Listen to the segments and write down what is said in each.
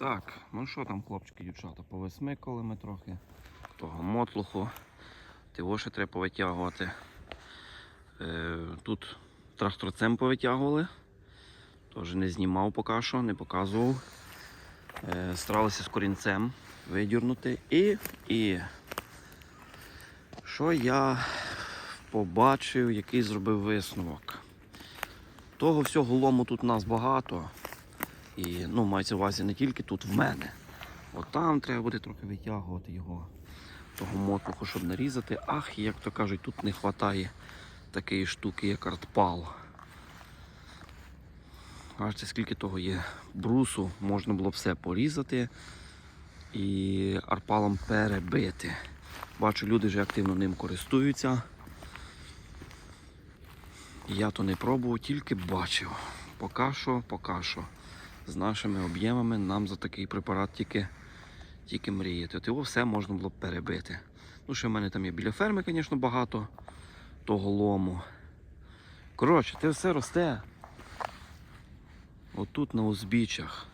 Так, ну що там, хлопчики, дівчата, повисмикали ми трохи того мотлуху. Тиво ще треба повитягувати. Е, тут тракторцем повитягували. Теж не знімав поки що, не показував. Е, старалися з корінцем видірнути. І, і що я побачив, який зробив висновок. Того всього лому тут у нас багато. І ну, мається увазі не тільки тут в мене. От там треба буде трохи витягувати його, того мотлуху, щоб нарізати. Ах, як то кажуть, тут не вистачає такої штуки, як артпал. Бачите, скільки того є брусу, можна було все порізати і арпалом перебити. Бачу, люди вже активно ним користуються. Я то не пробував, тільки бачив. Поки що, поки що. З нашими об'ємами нам за такий препарат тільки, тільки мріяти. От його все можна було б перебити. Ну, ще в мене там є біля ферми, звісно, багато того лому. Коротше, це все росте. Отут на узбіччях.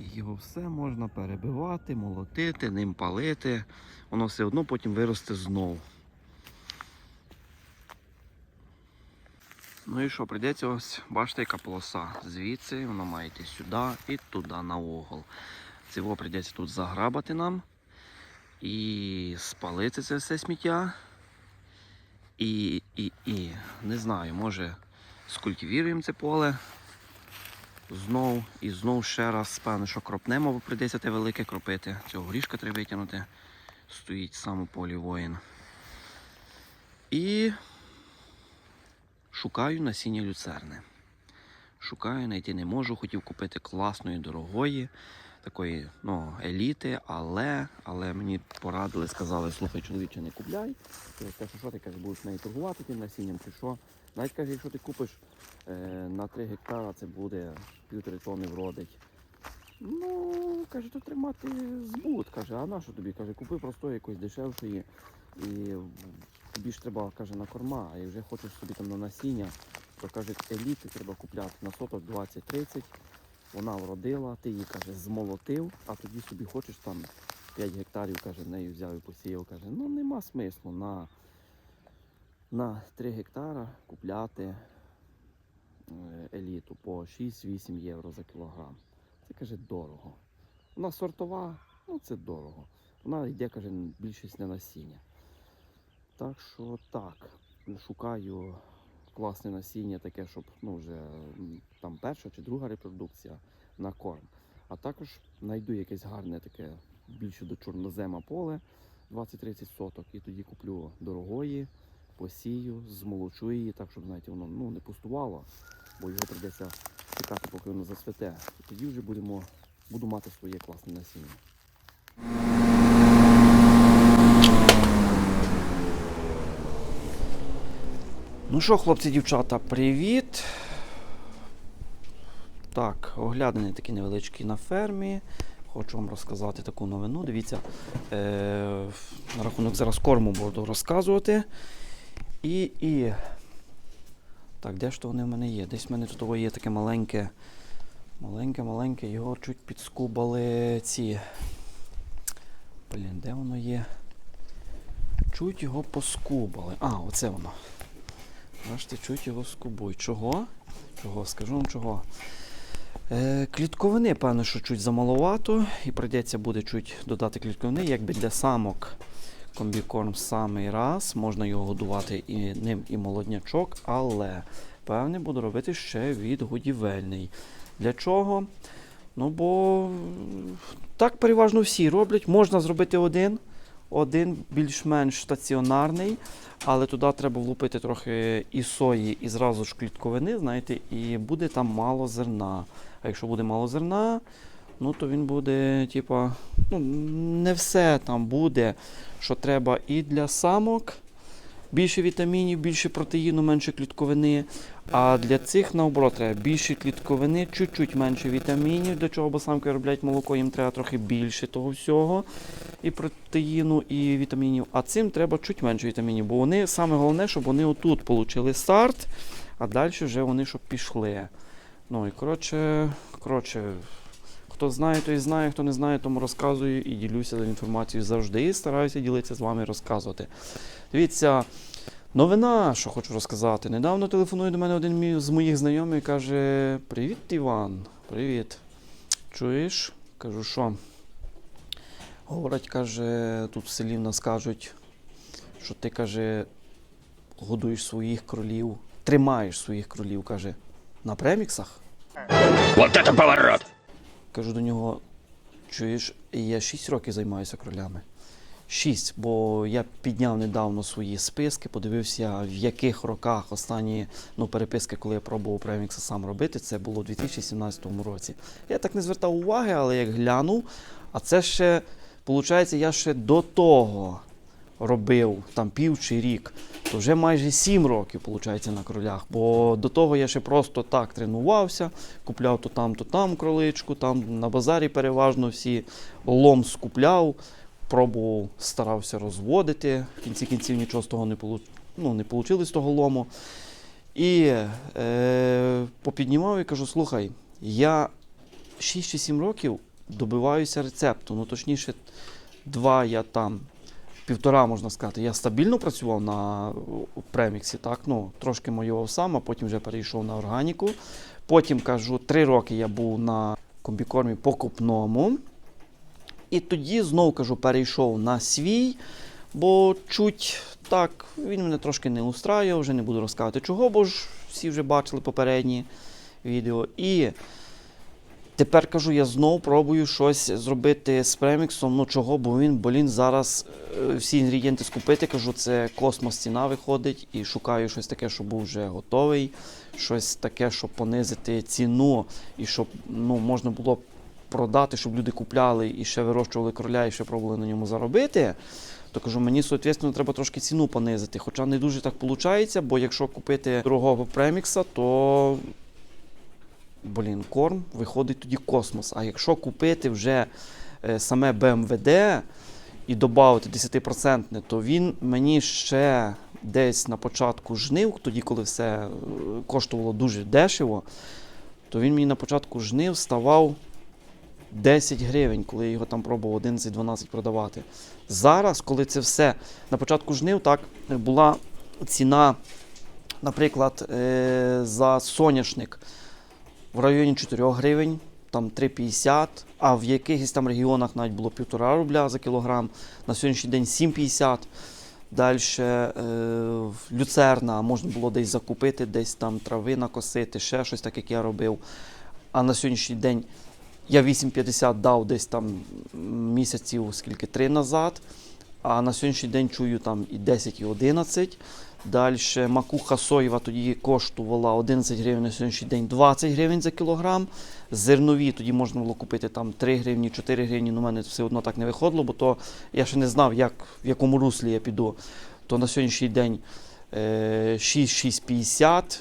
Його все можна перебивати, молотити, ним палити. Воно все одно потім виросте знову. Ну і що, прийдеться ось, бачите, яка полоса. Звідси воно має йти сюди і туди на угол. Цього прийдеться тут заграбати нам і спалити це все сміття. І, і, і, не знаю, може скультивіруємо це поле знов і знов ще раз, певно, що кропнемо, бо прийдеться те велике кропити. Цього горішка треба витягнути. Стоїть саме у полі воїн. І шукаю насіння люцерни. Шукаю, знайти не можу. Хотів купити класної, дорогої, такої ну, еліти, але, але мені порадили, сказали, слухай, чоловіче, не купляй. Я кажу, що ти каже, будеш нею торгувати тим насінням чи що. Навіть каже, якщо ти купиш е, на 3 гектара, це буде півтори тонни вродить. Ну, каже, то тримати збут. Каже, а на що тобі? Каже, купи просто якось дешевшої. І тобі ж треба, каже, на корма, а як вже хочеш собі там на насіння, то каже, еліти треба купляти на соток 20-30. Вона вродила, ти її каже, змолотив, а тоді собі хочеш там 5 гектарів, каже, нею взяв і посіяв. Каже, ну нема смислу на, на 3 гектара купляти е, еліту по 6-8 євро за кілограм. Це каже дорого. Вона сортова, ну це дорого. Вона йде, каже, більшість на насіння. Так що так, шукаю класне насіння, таке, щоб ну, вже там перша чи друга репродукція на корм. А також знайду якесь гарне таке більше до чорнозема поле 20-30 соток, і тоді куплю дорогої, посію, змолочу її, так, щоб знаєте, воно ну, не пустувало, бо його прийдеться чекати, поки воно засвете. І тоді вже будемо, буду мати своє класне насіння. Ну що, хлопці, дівчата, привіт. Так, оглядини такі невеличкі на фермі. Хочу вам розказати таку новину. Дивіться, е, на рахунок зараз корму буду розказувати. І, і. Так, де ж то вони в мене є? Десь в мене тут є таке маленьке, маленьке, маленьке, його чуть підскубали ці. Блін, де воно є? Чуть його поскубали. А, оце воно. Бачите, чуть його скубують. Чого? Чого? Скажу вам чого. Е, клітковини, певно, що чуть замаловато, і прийдеться буде чуть додати клітковини, якби для самок комбікорм самий раз. Можна його годувати і ним і молоднячок, але певне буду робити ще відгодівельний. Для чого? Ну, бо так переважно всі роблять. Можна зробити один, один більш-менш стаціонарний, але туди треба влупити трохи і сої, і зразу ж клітковини, знаєте, і буде там мало зерна. А якщо буде мало зерна, ну то він буде, типа, ну, не все там буде, що треба і для самок. Більше вітамінів, більше протеїну, менше клітковини. А для цих наоборот треба більше клітковини, чуть-чуть менше вітамінів. Для чого, самки роблять молоко, їм треба трохи більше того всього. І протеїну, і вітамінів. А цим треба чуть менше вітамінів. Бо вони саме головне, щоб вони отут отримали старт, а далі вже вони щоб пішли. Ну і коротше, коротше, Хто знає, той знає, хто не знає, тому розказую і ділюся інформацією завжди. Стараюся ділитися з вами розказувати. Дивіться, новина, що хочу розказати. Недавно телефонує до мене один з моїх знайомих і каже: Привіт, Іван. Привіт. Чуєш? Кажу, що? Говорить, каже, тут в селі в нас кажуть, що ти каже, годуєш своїх кролів, тримаєш своїх кролів, каже, на преміксах. Вот это поворот! Кажу до нього, чуєш, я 6 років займаюся кролями. 6, бо я підняв недавно свої списки, подивився, в яких роках останні ну, переписки, коли я пробував премікса сам робити, це було у 2017 році. Я так не звертав уваги, але як глянув, а це ще, виходить, я ще до того робив там пів чи рік, то вже майже 7 років, виходить, на кролях. Бо до того я ще просто так тренувався, купляв то там, то там кроличку, там на базарі переважно всі лом скупляв, пробував, старався розводити. В кінці кінців нічого з того не получ... ну, не вийшло з того лому. І е, попіднімав і кажу: слухай, я 6 чи 7 років добиваюся рецепту. Ну, точніше, два я там. Півтора можна сказати. Я стабільно працював на преміксі, так, ну, трошки моював сам, а потім вже перейшов на органіку. Потім кажу, три роки я був на комбікормі покупному. І тоді знову кажу, перейшов на свій, бо чуть так, він мене трошки не устраював, вже не буду розказувати чого, бо ж всі вже бачили попередні відео. І тепер кажу, я знову пробую щось зробити з преміксом. Ну чого, бо він, блін, зараз е, всі інгредієнти скупити. Кажу, це космос ціна виходить, і шукаю щось таке, щоб був вже готовий, щось таке, щоб понизити ціну, і щоб ну, можна було продати, щоб люди купляли і ще вирощували кроля, і ще пробували на ньому заробити. То кажу, мені соответственно треба трошки ціну понизити. Хоча не дуже так виходить, бо якщо купити дорогого премікса, то блін, корм виходить тоді космос. А якщо купити вже е, саме БМВД і додати 10%, то він мені ще десь на початку жнив, тоді, коли все е, коштувало дуже дешево, то він мені на початку жнив ставав 10 гривень, коли я його там пробував 11-12 продавати. Зараз, коли це все на початку жнив, так була ціна, наприклад, е, за соняшник в районі 4 гривень, там 3,50, а в якихось там регіонах навіть було 1,5 рубля за кілограм, на сьогоднішній день 7,50. Далі е, люцерна можна було десь закупити, десь там трави накосити, ще щось так, як я робив. А на сьогоднішній день я 8,50 дав десь там місяців, скільки три назад. А на сьогоднішній день чую там і 10, і 11. Далі макуха соєва тоді коштувала 11 гривень на сьогоднішній день 20 гривень за кілограм. Зернові тоді можна було купити там 3 гривні, 4 гривні. Ну, мене все одно так не виходило, бо то я ще не знав, як, в якому руслі я піду. То на сьогоднішній день е, 6-6,50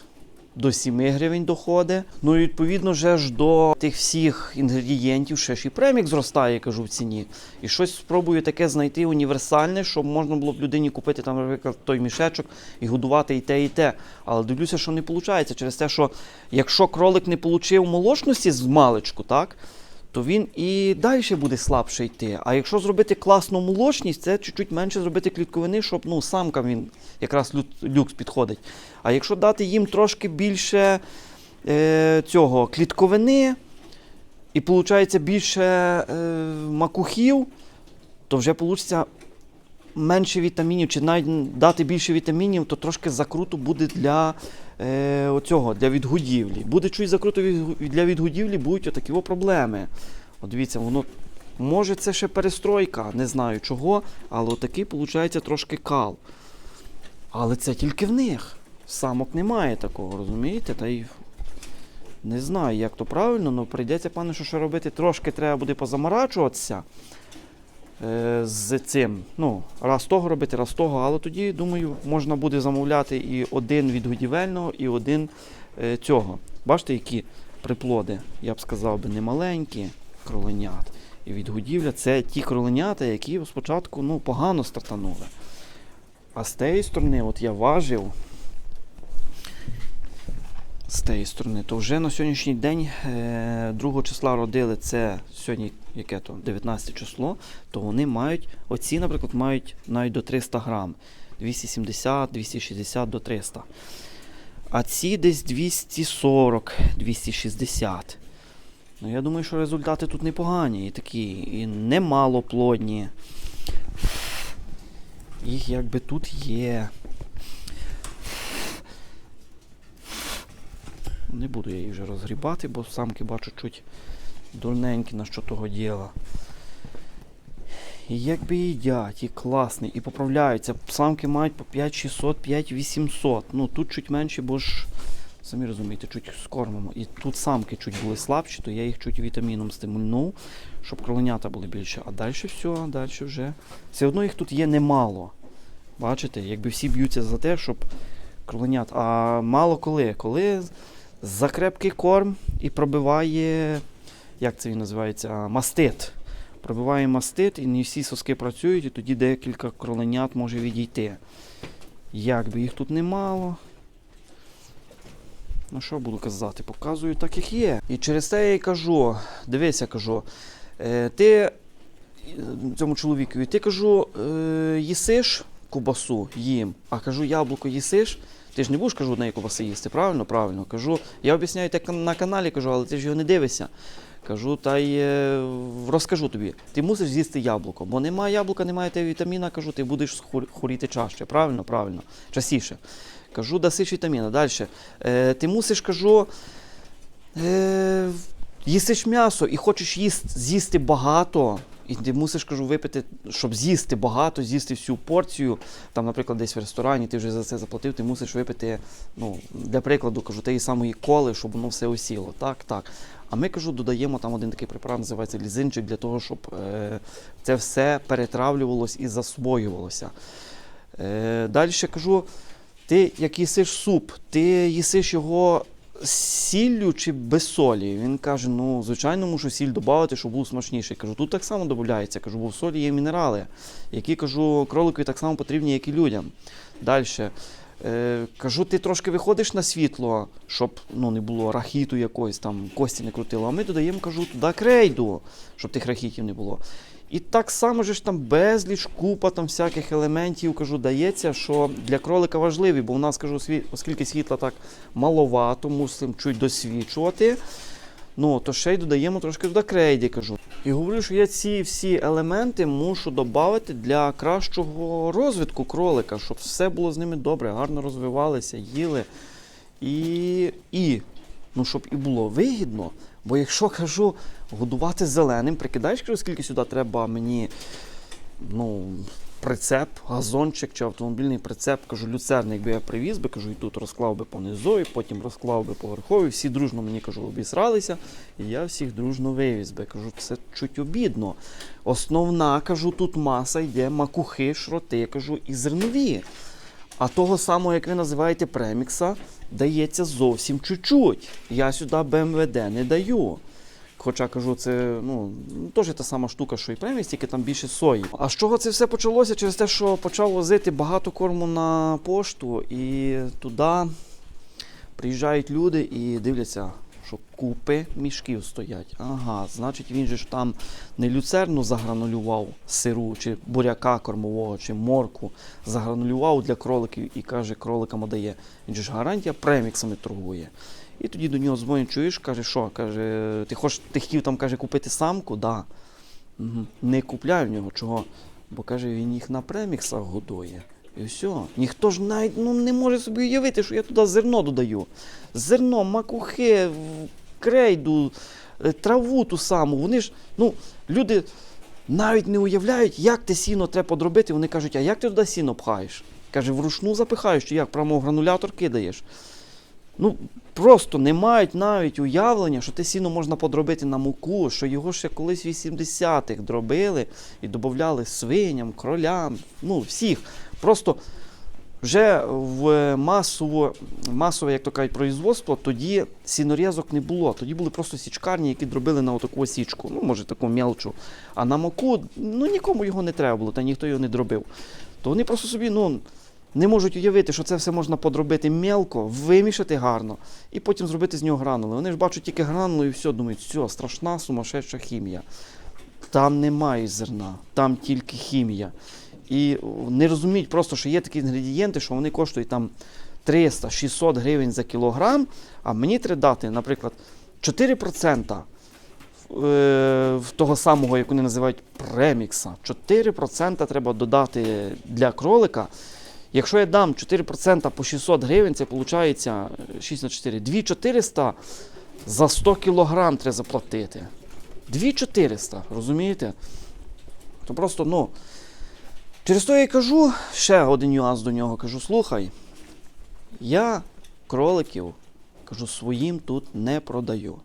до 7 гривень доходить. Ну і відповідно вже ж до тих всіх інгредієнтів ще ж і премік зростає, кажу, в ціні. І щось спробую таке знайти універсальне, щоб можна було б людині купити там, наприклад, той мішечок і годувати і те, і те. Але дивлюся, що не виходить через те, що якщо кролик не отримав молочності з маличку, так? То він і далі буде слабше йти. А якщо зробити класну молочність, це чуть-чуть менше зробити клітковини, щоб ну, самкам він якраз лю- люкс підходить. А якщо дати їм трошки більше е, цього клітковини, і виходить більше е, макухів, то вже вийде менше вітамінів, чи навіть дати більше вітамінів, то трошки закруто буде для е, оцього, для відгодівлі. Буде чуть закруто від, для відгодівлі, будуть отакі о проблеми. От дивіться, воно. Може, це ще перестройка, не знаю чого, але отакий, виходить, трошки кал. Але це тільки в них. Самок немає такого, розумієте? Та й не знаю, як то правильно, але прийдеться, пане, що ще робити. Трошки треба буде позаморачуватися е, з цим. Ну, раз того робити, раз того, але тоді, думаю, можна буде замовляти і один від годівельного, і один е, цього. Бачите, які приплоди, я б сказав би, не маленькі кроленят. І від годівля це ті кроленята, які спочатку ну, погано стартанули. А з тієї сторони, от я важив. З тієї сторони, то вже на сьогоднішній день, е, 2 числа родили це сьогодні, яке то 19 число, то вони мають, оці, наприклад, мають навіть до 300 грам. 270, 260 до 300. А ці десь 240, 260. Ну, я думаю, що результати тут непогані і такі, і немало плодні. Їх якби тут є. Не буду я її вже розгрібати, бо самки бачу чуть дурненькі на що того діла. Якби їдять, і класний, і поправляються. Самки мають по 5600, 5800. Ну тут чуть менше, бо ж, самі розумієте, чуть з кормом. І тут самки чуть були слабші, то я їх чуть вітаміном стимульнув, щоб кроленята були більше. А далі все, далі вже. Все одно їх тут є немало. Бачите, якби всі б'ються за те, щоб кроленят. А мало коли. Коли закрепкий корм і пробиває, як це він називається, мастит. Пробиває мастит, і не всі соски працюють, і тоді декілька кроленят може відійти. Якби їх тут немало. Ну що буду казати? Показую так, як є. І через те я й кажу, дивися, кажу, е, ти цьому чоловікові, ти кажу, е, їсиш кубасу їм, а кажу, яблуко їсиш. Ти ж не будеш кажу, неї кубаси їсти, правильно? Правильно. Кажу, я об'ясняю так на каналі, кажу, але ти ж його не дивишся. Кажу, та й е, розкажу тобі, ти мусиш з'їсти яблуко, бо немає яблука, немає тебе вітаміна, кажу, ти будеш хворіти чаще. Правильно, правильно, частіше. Кажу, дасиш вітаміна. Далі. Е, ти мусиш, кажу, е, їсиш м'ясо і хочеш їсти, з'їсти багато. І ти мусиш, кажу, випити, щоб з'їсти багато, з'їсти всю порцію. Там, наприклад, десь в ресторані ти вже за це заплатив, ти мусиш випити, ну, для прикладу, кажу, тієї самої коли, щоб воно все осіло. Так, так. А ми кажу, додаємо там один такий препарат, називається лізинчик, для того, щоб е, це все перетравлювалось і засвоювалося. Е, Далі кажу, ти як їсиш суп, ти їсиш його сіллю чи без солі? Він каже: ну, звичайно, мушу сіль додати, щоб був смачніший. Кажу, тут так само додається. Кажу, бо в солі є мінерали, які кажу, кроликові так само потрібні, як і людям. Далі. Е, кажу, ти трошки виходиш на світло, щоб ну, не було рахіту якоїсь там, кості не крутило. А ми додаємо, кажу, туди крейду, щоб тих рахітів не було. І так само ж там безліч купа там всяких елементів, кажу, дається, що для кролика важливі, бо у нас кажу, оскільки світла так маловато, мусимо чуть досвічувати. Ну, то ще й додаємо трошки туди крейді, кажу. І говорю, що я ці всі елементи мушу додати для кращого розвитку кролика, щоб все було з ними добре, гарно розвивалися, їли. І, і ну, щоб і було вигідно. Бо якщо кажу, годувати зеленим, прикидаєш, кажу, скільки сюди треба мені ну, прицеп, газончик чи автомобільний прицеп, кажу, люцерний, якби я привіз би, кажу, і тут розклав би понизу, і потім розклав би поверхові, всі дружно мені кажу, обісралися, і я всіх дружно вивіз би. Кажу, це чуть обідно. Основна, кажу, тут маса йде, макухи, шроти, кажу, і зернові. А того самого, як ви називаєте премікса, дається зовсім чуть-чуть. Я сюди БМВД не даю. Хоча кажу, це ну, теж та сама штука, що і премікс, тільки там більше сої. А з чого це все почалося? Через те, що почав возити багато корму на пошту, і туди приїжджають люди і дивляться, що купи мішків стоять. Ага, значить він же ж там не люцерну загранулював сиру, чи буряка кормового, чи морку загранулював для кроликів і каже, кроликам дає. Він же ж гарантія преміксами торгує. І тоді до нього дзвонять, чуєш, каже, що? Каже, ти хочеш, ти хотів там каже, купити самку? Да. Не купляю в нього. Чого? Бо каже, він їх на преміксах годує. І все. Ніхто ж навіть ну, не може собі уявити, що я туди зерно додаю. Зерно, макухи, крейду, е, траву ту саму. Вони ж, ну, люди навіть не уявляють, як те сіно треба подробити. Вони кажуть, а як ти туди сіно пхаєш? Каже, вручну запихаєш, чи як прямо в гранулятор кидаєш. Ну, просто не мають навіть уявлення, що те сіно можна подробити на муку, що його ще колись в 80-х дробили і додавали свиням, кролям, ну, всіх. Просто вже в масово, масове, як то кажуть, производство, тоді сінорізок не було. Тоді були просто січкарні, які дробили на отаку січку, ну, може, таку мелчу. А на муку, ну нікому його не треба було, та ніхто його не дробив. То вони просто собі, ну, не можуть уявити, що це все можна подробити мелко, вимішати гарно і потім зробити з нього гранули. Вони ж бачать тільки гранулу і все, думають, все, страшна сумасшедша хімія. Там немає зерна, там тільки хімія. І не розуміють просто, що є такі інгредієнти, що вони коштують там 300-600 гривень за кілограм, а мені треба дати, наприклад, 4% е, в того самого, як вони називають, премікса. 4% треба додати для кролика. Якщо я дам 4% по 600 гривень, це виходить 6 на 4. 2400 за 100 кілограм треба заплатити. 2400, розумієте? То просто, ну. Через то я й кажу, ще один нюанс до нього. Кажу, слухай, я кроликів, кажу, своїм тут не продаю.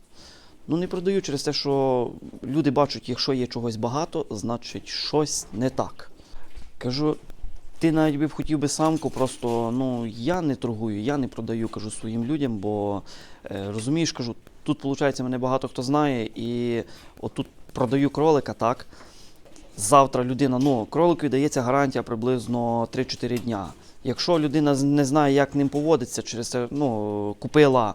Ну, не продаю через те, що люди бачать, якщо є чогось багато, значить щось не так. Кажу, ти навіть би хотів би самку, просто ну, я не торгую, я не продаю, кажу своїм людям, бо е, розумієш, кажу, тут, виходить, мене багато хто знає, і отут продаю кролика, так. Завтра людина, ну, кролику дається гарантія приблизно 3-4 дня. Якщо людина не знає, як ним поводиться, через це ну, купила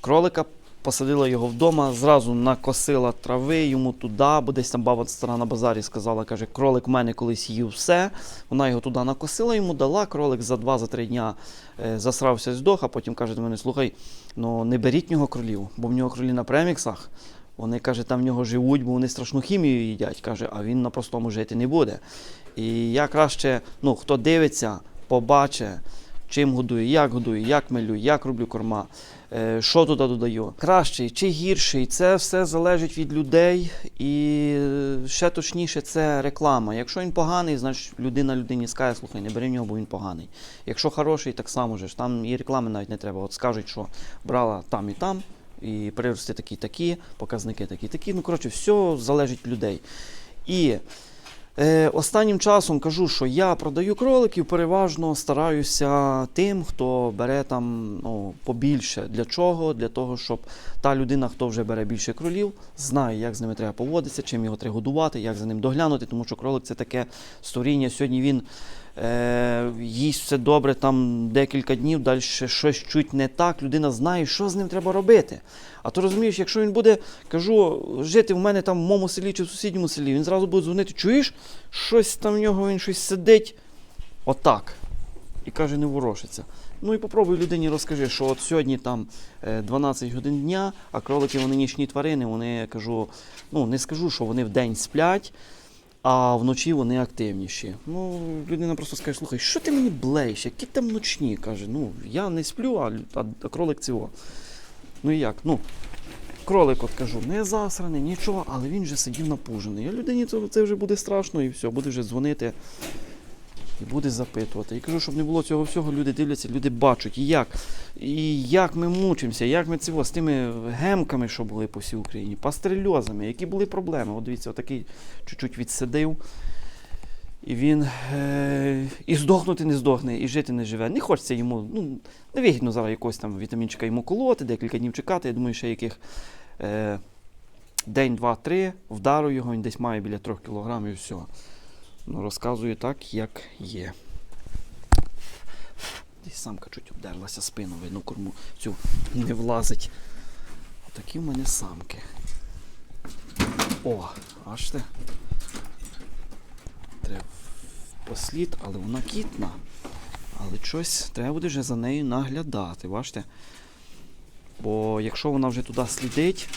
кролика, посадила його вдома, зразу накосила трави йому туди, бо десь там баба стара на базарі сказала, каже, кролик в мене колись їв все. Вона його туди накосила, йому дала, кролик за 2-3 дня е, засрався здох, а потім каже до мене, слухай, ну не беріть нього кролів, бо в нього кролі на преміксах. Вони каже, там в нього живуть, бо вони страшну хімію їдять. каже, а він на простому жити не буде. І я краще, ну, хто дивиться, побачить, чим годую, як годую, як милю, як роблю корма, е, що туди додаю. Кращий чи гірший, це все залежить від людей. І е, ще точніше, це реклама. Якщо він поганий, значить людина людині скаже, слухай, не бери в нього, бо він поганий. Якщо хороший, так само ж. Там і реклами навіть не треба. От скажуть, що брала там і там і прирости такі такі, показники такі такі. Ну, коротше, все залежить від людей. І е, останнім часом кажу, що я продаю кроликів, переважно стараюся тим, хто бере там ну, побільше. Для чого? Для того, щоб та людина, хто вже бере більше кролів, знає, як з ними треба поводитися, чим його треба годувати, як за ним доглянути, тому що кролик це таке створіння. Сьогодні він їсть все добре, там декілька днів, далі щось чуть не так, людина знає, що з ним треба робити. А то розумієш, якщо він буде, кажу, жити в мене там в моєму селі чи в сусідньому селі, він зразу буде дзвонити, чуєш, щось там в нього він щось сидить, отак. І каже, не ворушиться. Ну і попробуй людині розкажи, що от сьогодні там е, 12 годин дня, а кролики вони нічні тварини, вони кажу, ну не скажу, що вони вдень сплять, а вночі вони активніші. Ну, людина просто скаже, слухай, що ти мені блеєш, які там ночні? Каже, ну я не сплю, а, а, а кролик цього. Ну і як? Ну, кролик, от кажу, не засраний, нічого, але він вже сидів напужений. А людині це, це вже буде страшно і все, буде вже дзвонити і буде запитувати. І кажу, щоб не було цього всього, люди дивляться, люди бачать, і як, і як ми мучимося, як ми цього з тими гемками, що були по всій Україні, пастрельозами, які були проблеми. От дивіться, отакий чуть-чуть відсидив. І він е- і здохнути не здохне, і жити не живе. Не хочеться йому, ну, невигідно зараз якогось там вітамінчика йому колоти, декілька днів чекати. Я думаю, ще яких е- день, два, три, вдару його, він десь має біля трьох кілограмів і все. Ну, розказую так, як є. Десь самка чуть обдерлася спину, видно, корму цю не влазить. Такі в мене самки. О, аж те. Треба послід, але вона кітна. Але щось треба буде вже за нею наглядати, бачите? Бо якщо вона вже туди слідить,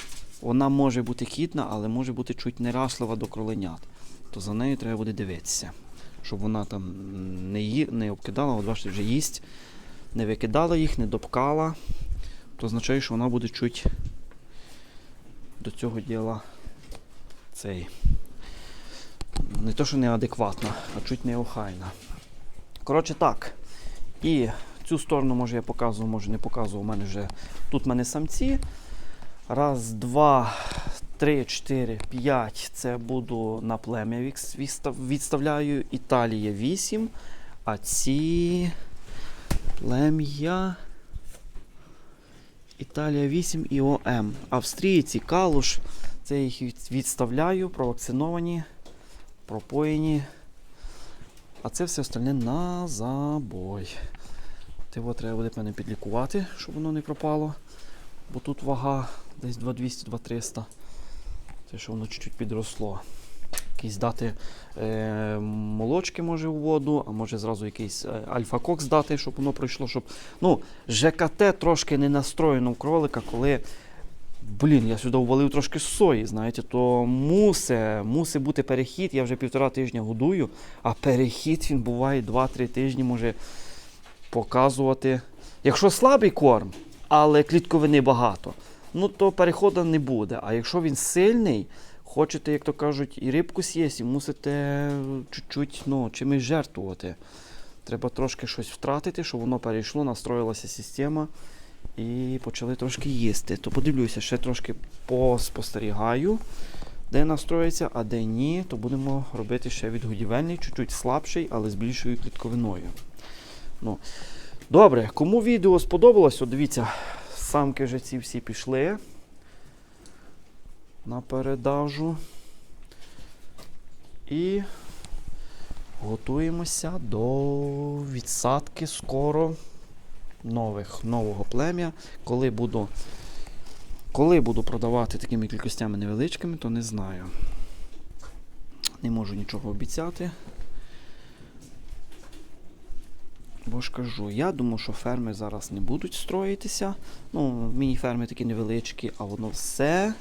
вона може бути кітна, але може бути чуть нерашлива до кроленят. То за нею треба буде дивитися. Щоб вона там не, ї... не обкидала, от бачите, вже їсть, не викидала їх, не допкала, то означає, що вона буде чуть до цього діла цей. Не то, що неадекватна, а чуть неохайна. Коротше так. І цю сторону, може, я показував, може не показував. У мене вже тут в мене самці. Раз, два, три, чотири, п'ять. Це буду на плем'я відставляю. Італія 8. А ці плем'я. Італія 8 і ОМ. Австрійці, калуш. Це їх відставляю, провакциновані, пропоєні. А це все остальне на забой. Його треба буде певне підлікувати, щоб воно не пропало. Бо тут вага десь 2200-2300. Це що воно чуть-чуть підросло. Якісь дати е, молочки може в воду, а може зразу якийсь е, альфа-кокс дати, щоб воно пройшло. Щоб... Ну, ЖКТ трошки не настроєно в кролика, коли. Блін, я сюди ввалив трошки сої, знаєте, то мусе, мусить бути перехід. Я вже півтора тижня годую, а перехід він буває 2-3 тижні може показувати. Якщо слабий корм, але клітковини багато, ну то переходу не буде. А якщо він сильний, хочете, як то кажуть, і рибку з'їсти, мусите чуть-чуть ну, чимось жертвувати. Треба трошки щось втратити, щоб воно перейшло, настроїлася система і почали трошки їсти. То подивлюся, ще трошки поспостерігаю, де настроїться, а де ні, то будемо робити ще відгодівельний, чуть-чуть слабший, але з більшою клітковиною. Ну, добре, кому відео сподобалось, от дивіться, самки вже ці всі пішли на передажу. І готуємося до відсадки скоро нових, нового плем'я. Коли буду, коли буду продавати такими кількостями невеличкими, то не знаю. Не можу нічого обіцяти. Бо ж кажу, я думаю, що ферми зараз не будуть строїтися. Ну, міні-ферми такі невеличкі, а воно все.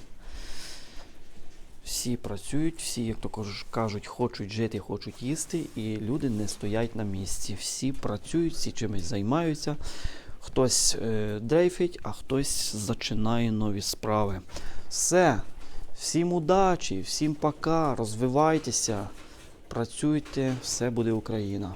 Всі працюють, всі, як то кажуть, хочуть жити, хочуть їсти, і люди не стоять на місці. Всі працюють, всі чимось займаються. Хтось е, дрейфить, а хтось зачинає нові справи. Все. Всім удачі, всім пока, розвивайтеся, працюйте, все буде Україна.